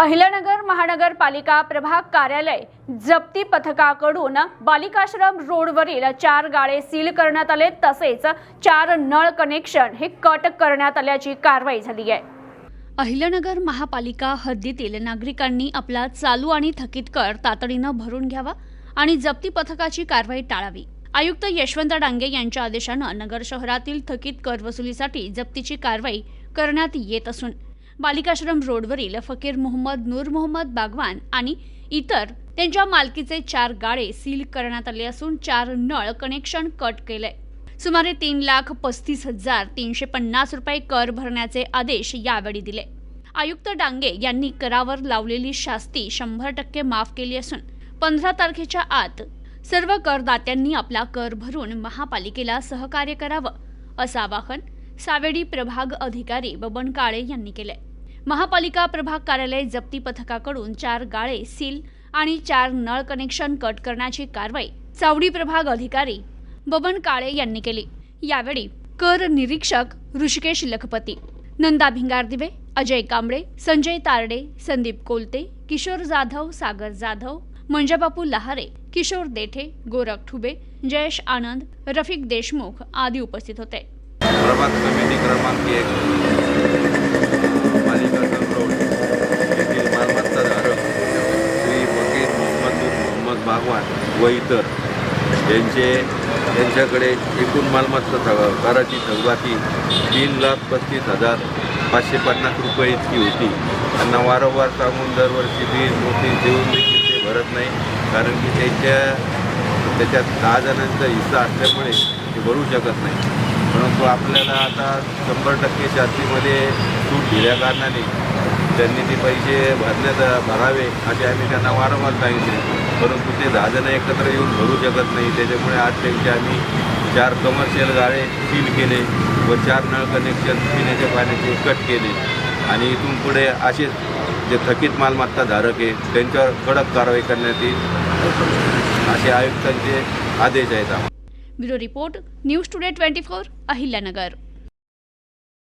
अहिल्यानगर महानगरपालिका प्रभाग कार्यालय जप्ती पथकाकडून बालिकाश्रम रोडवरील चार गाळे सील करण्यात आले. तसेच चार नळ कनेक्शन हे कट करण्यात आल्याची कारवाई झाली आहे. अहिल्यानगर महापालिका हद्दीतील नागरिकांनी आपला चालू आणि थकीत कर तातडीनं भरून घ्यावा आणि जप्ती पथकाची कारवाई टाळावी. आयुक्त यशवंत डांगे यांच्या आदेशानं नगर शहरातील थकीत कर वसुलीसाठी जप्तीची कारवाई करण्यात येत असून बालिकाश्रम रोडवरील फकीर मोहम्मद नूर मोहम्मद बागवान आणि इतर त्यांच्या मालकीचे चार गाळे सील करण्यात आले असून चार नळ कनेक्शन कट केले. सुमारे तीन लाख पस्तीस हजार तीनशे पन्नास रुपये कर भरण्याचे आदेश यावेळी दिले. आयुक्त डांगे यांनी करावर लावलेली शास्ती शंभर टक्के माफ केली असून पंधरा तारखेच्या आत सर्व करदात्यांनी आपला कर भरून महापालिकेला सहकार्य करावं असं आवाहन सावेडी प्रभाग अधिकारी बबन काळे यांनी केले. महापालिका प्रभाग कार्यालय जप्ती पथकाकडून चार गाळे सील आणि चार नळ कनेक्शन कट करण्याची कारवाई चावडी प्रभाग अधिकारी बबन काळे यांनी केली. यावेळी कर निरीक्षक ऋषिकेश लखपती नंदा भिंगारदिवे अजय कांबळे संजय तारडे संदीप कोलते किशोर जाधव सागर जाधव मंजाबापू लहारे किशोर देठे गोरख ठुबे जयेश आनंद रफिक देशमुख आदी उपस्थित होते. प्रभाग समिती क्रमांक नूर बागवान व इतर. यांचे यांच्याकडे एकूण मालमत्ता थ- कराची थकबाकी तीन लाख पस्तीस हजार पाचशे पन्नास रुपये इतकी होती. त्यांना वारंवार सांगून दरवर्षी बिल मोठी देऊन देखील ते भरत नाही. कारण की त्यांच्या त्याच्यात दहा जणांचा हिस्सा असल्यामुळे ते भरू शकत नाही. परंतु आपल्याला आता शंभर टक्के शास्त्रीमध्ये सूट दिल्या कारणाने त्यांनी ते पैसे भरण्यात भरावे असे आम्ही त्यांना वारंवार सांगितले. परंतु ते दहाजणं एकत्र येऊन भरू शकत नाही. त्याच्यामुळे आज त्यांचे आम्ही चार कमर्शियल गाळे सील केले व चार नळ कनेक्शन पिण्याच्या पाण्याचे कट केले. आणि इथून पुढे असे जे थकीत मालमत्ता धारक आहे त्यांच्यावर कडक कारवाई करण्यात येईल असे आयुक्तांचे आदेश आहेत bureau report news today twenty four Ahilyanagar.